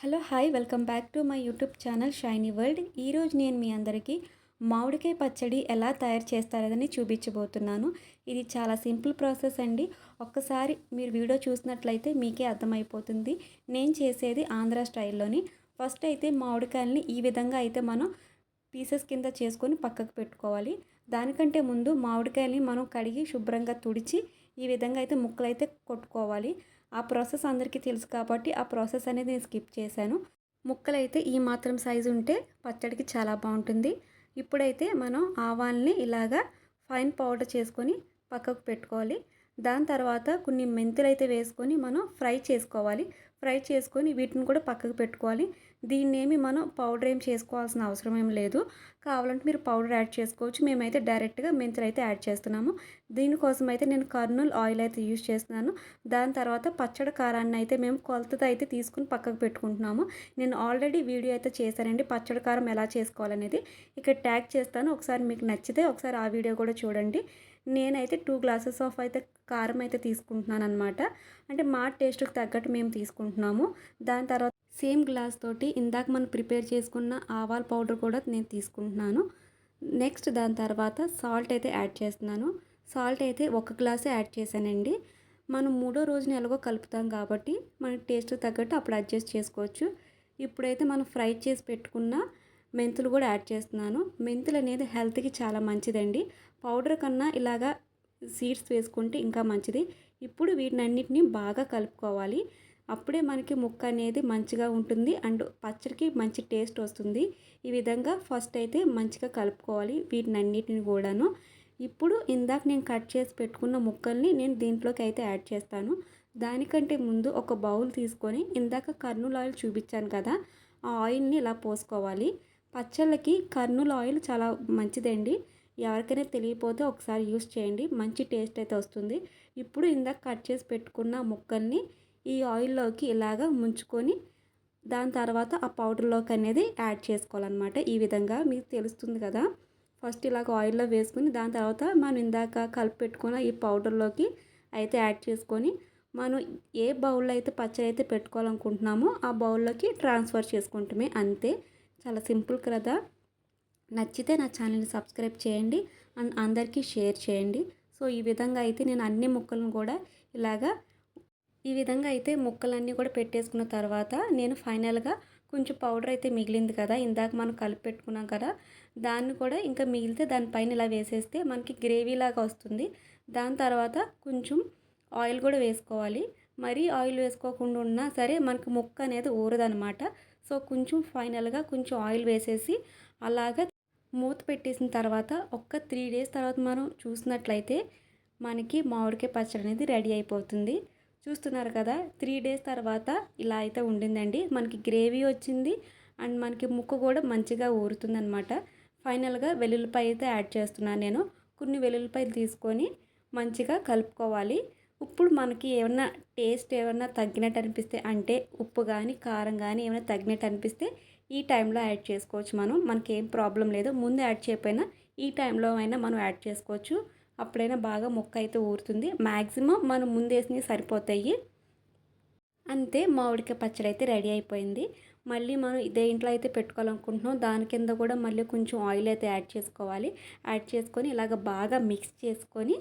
Hello hi. Welcome back to my YouTube channel shiny world. ఈరోజు నేను మీ అందరికీ మామిడికాయ పచ్చడి ఎలా తయారు చేస్తారని చూపించబోతున్నాను. ఇది చాలా సింపుల్ ప్రాసెస్ అండి. ఒక్కసారి మీరు వీడియో చూసినట్లయితే మీకే అర్థమైపోతుంది. నేను చేసేది ఆంధ్ర స్టైల్లోని. ఫస్ట్ అయితే మామిడికాయలని ఈ విధంగా అయితే మనం పీసెస్ కింద చేసుకొని పక్కకు పెట్టుకోవాలి. దానికంటే ముందు మామిడికాయలని మనం కడిగి శుభ్రంగా తుడిచి ఈ విధంగా అయితే ముక్కలు అయితే కొట్టుకోవాలి. ఆ ప్రాసెస్ అందరికీ తెలుసు కాబట్టి ఆ ప్రాసెస్ అనేది నేను స్కిప్ చేశాను. ముక్కలు అయితే ఈ మాత్రం సైజు ఉంటే పచ్చడికి చాలా బాగుంటుంది. ఇప్పుడైతే మనం ఆవాల్ని ఇలాగా ఫైన్ పౌడర్ చేసుకొని పక్కకు పెట్టుకోవాలి. దాని తర్వాత కొన్ని మెంతులు అయితే వేసుకొని మనం ఫ్రై చేసుకోవాలి. ఫ్రై చేసుకొని వీటిని కూడా పక్కకు పెట్టుకోవాలి. దీన్ని ఏమి మనం పౌడర్ ఏం చేసుకోవాల్సిన అవసరం ఏం లేదు. కావాలంటే మీరు పౌడర్ యాడ్ చేసుకోవచ్చు. మేమైతే డైరెక్ట్గా మెంతులు అయితే యాడ్ చేస్తున్నాము. దీనికోసం అయితే నేను కర్నూల్ ఆయిల్ అయితే యూజ్ చేస్తున్నాను. దాని తర్వాత పచ్చడి కారాన్ని అయితే మేము కొలతతో అయితే తీసుకుని పక్కకు పెట్టుకుంటున్నాము. నేను ఆల్రెడీ వీడియో అయితే చేశానండి. పచ్చడి కారం ఎలా చేసుకోవాలనేది. ఇక్కడ ట్యాగ్ చేస్తాను. ఒకసారి మీకు నచ్చితే ఒకసారి ఆ వీడియో కూడా చూడండి. నేనైతే టూ గ్లాసెస్ ఆఫ్ అయితే కారం అయితే తీసుకుంటున్నాను అనమాట అంటే మా టేస్ట్కి తగ్గట్టు మేము తీసుకుంటున్నాము. దాని తర్వాత సేమ్ గ్లాస్ తోటి ఇందాక మనం ప్రిపేర్ చేసుకున్న ఆవాల పౌడర్ కూడా నేను తీసుకుంటున్నాను. నెక్స్ట్ దాని తర్వాత సాల్ట్ అయితే యాడ్ చేస్తున్నాను. సాల్ట్ అయితే ఒక గ్లాసే యాడ్ చేశానండి. మనం మూడో రోజున ఎలాగో కలుపుతాం కాబట్టి మన టేస్ట్ తగ్గట్టు అప్పుడు అడ్జస్ట్ చేసుకోవచ్చు. ఇప్పుడైతే మనం ఫ్రై చేసి పెట్టుకున్న మెంతులు కూడా యాడ్ చేస్తున్నాను. మెంతులు అనేది హెల్త్కి చాలా మంచిదండి. పౌడర్ కన్నా ఇలాగా సీడ్స్ వేసుకుంటే ఇంకా మంచిది. ఇప్పుడు వీటినన్నిటిని బాగా కలుపుకోవాలి. అప్పుడే మనకి ముక్క అనేది మంచిగా ఉంటుంది. అండ్ పచ్చడికి మంచి టేస్ట్ వస్తుంది. ఈ విధంగా ఫస్ట్ అయితే మంచిగా కలుపుకోవాలి వీటినన్నిటిని కూడాను. ఇప్పుడు ఇందాక నేను కట్ చేసి పెట్టుకున్న ముక్కల్ని నేను దీంట్లోకి అయితే యాడ్ చేస్తాను. దానికంటే ముందు ఒక బౌల్ తీసుకొని ఇందాక కర్నూలు ఆయిల్ చూపించాను కదా ఆ ఆయిల్ని ఇలా పోసుకోవాలి. పచ్చళ్ళకి కర్నూలు ఆయిల్ చాలా మంచిదండి. ఎవరికైనా తెలియపోతే ఒకసారి యూస్ చేయండి. మంచి టేస్ట్ అయితే వస్తుంది. ఇప్పుడు ఇందాక కట్ చేసి పెట్టుకున్న ముక్కల్ని ఈ ఆయిల్లోకి ఇలాగ ముంచుకొని దాని తర్వాత ఆ పౌడర్లోకి అనేది యాడ్ చేసుకోవాలన్నమాట. ఈ విధంగా మీకు తెలుస్తుంది కదా. ఫస్ట్ ఇలాగ ఆయిల్లో వేసుకుని దాని తర్వాత మనం ఇందాక కలిపి పెట్టుకున్న ఈ పౌడర్లోకి అయితే యాడ్ చేసుకొని మనం ఏ బౌల్లో అయితే పచ్చడి అయితే పెట్టుకోవాలనుకుంటున్నామో ఆ బౌల్లోకి ట్రాన్స్ఫర్ చేసుకుంటమే అంతే. చాలా సింపుల్ కదా. నచ్చితే నా ఛానల్ని సబ్స్క్రైబ్ చేయండి. అండ్ అందరికీ షేర్ చేయండి. సో ఈ విధంగా అయితే నేను అన్ని ముక్కలను కూడా ఇలాగా ఈ విధంగా అయితే ముక్కలన్నీ కూడా పెట్టేసుకున్న తర్వాత నేను ఫైనల్గా కొంచెం పౌడర్ అయితే మిగిలింది కదా. ఇందాక మనం కలిపి పెట్టుకున్నాం కదా. దాన్ని కూడా ఇంకా మిగిలితే దానిపైన ఇలా వేసేస్తే మనకి గ్రేవీ లాగా వస్తుంది. దాని తర్వాత కొంచెం ఆయిల్ కూడా వేసుకోవాలి. మరీ ఆయిల్ వేసుకోకుండా ఉన్నా సరే మనకు ముక్క అనేది ఊరదనమాట సో కొంచెం ఫైనల్గా కొంచెం ఆయిల్ వేసేసి అలాగా మూత పెట్టేసిన తర్వాత ఒక్క త్రీ డేస్ తర్వాత మనం చూసినట్లయితే మనకి మామిడికాయ పచ్చడి అనేది రెడీ అయిపోతుంది. చూస్తున్నారు కదా త్రీ డేస్ తర్వాత ఇలా అయితే ఉండిందండి. మనకి గ్రేవీ వచ్చింది అండ్ మనకి ముక్క కూడా మంచిగా ఊరుతుంది అనమాట ఫైనల్గా వెల్లుల్లిపాయ అయితే యాడ్ చేస్తున్నాను నేను. కొన్ని వెల్లుల్లిపాయలు తీసుకొని మంచిగా కలుపుకోవాలి. ఇప్పుడు మనకి ఏమన్నా టేస్ట్ ఏమన్నా తగ్గినట్టు అనిపిస్తే అంటే ఉప్పు కానీ కారం కానీ ఏమైనా తగ్గినట్టు అనిపిస్తే ఈ టైంలో యాడ్ చేసుకోవచ్చు మనం. మనకి ఏం ప్రాబ్లం లేదు. ముందు యాడ్ చేయకపోయినా ఈ టైంలో అయినా మనం యాడ్ చేసుకోవచ్చు. అప్పుడైనా బాగా మొక్క అయితే ఊరుతుంది. మ్యాక్సిమం మనం ముందేసినవి సరిపోతాయి. అంతే మామిడికాయ పచ్చడి అయితే రెడీ అయిపోయింది. మళ్ళీ మనం ఇదే ఇంట్లో అయితే పెట్టుకోవాలనుకుంటున్నాం. దాని కింద కూడా మళ్ళీ కొంచెం ఆయిల్ అయితే యాడ్ చేసుకోవాలి. యాడ్ చేసుకొని ఇలాగ బాగా మిక్స్ చేసుకొని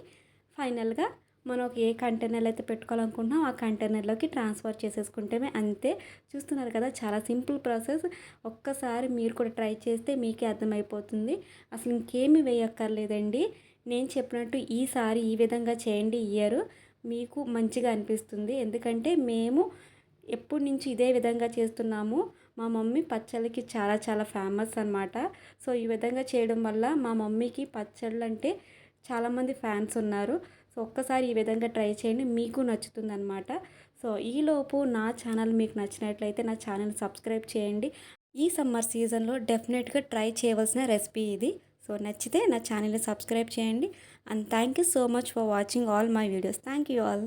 ఫైనల్గా మనం ఏ కంటైనర్లో అయితే పెట్టుకోవాలనుకుంటున్నాం ఆ కంటైనర్లోకి ట్రాన్స్ఫర్ చేసేసుకుంటే అంతే. చూస్తున్నారు కదా చాలా సింపుల్ ప్రాసెస్ ఒక్కసారి మీరు కూడా ట్రై చేస్తే మీకే అర్థమైపోతుంది. అసలు ఇంకేమీ వేయక్కర్లేదండి. నేను చెప్పినట్టు ఈసారి ఈ విధంగా చేయండి ఇయర్. మీకు మంచిగా అనిపిస్తుంది. ఎందుకంటే మేము ఎప్పటి నుంచి ఇదే విధంగా చేస్తున్నాము. మా మమ్మీ పచ్చళ్ళకి చాలా చాలా ఫేమస్ అనమాట సో ఈ విధంగా చేయడం వల్ల మా మమ్మీకి పచ్చళ్ళు అంటే చాలామంది ఫ్యాన్స్ ఉన్నారు. సో ఒక్కసారి ఈ విధంగా ట్రై చేయండి. మీకు నచ్చుతుందనమాట సో ఈలోపు నా ఛానల్ మీకు నచ్చినట్లయితే నా ఛానల్ సబ్స్క్రైబ్ చేయండి. ఈ సమ్మర్ సీజన్లో డెఫినెట్గా ట్రై చేయవలసిన రెసిపీ ఇది. సో నచ్చితే నా ఛానల్ని సబ్స్క్రైబ్ చేయండి. And thank you so much for watching all my videos. Thank you all.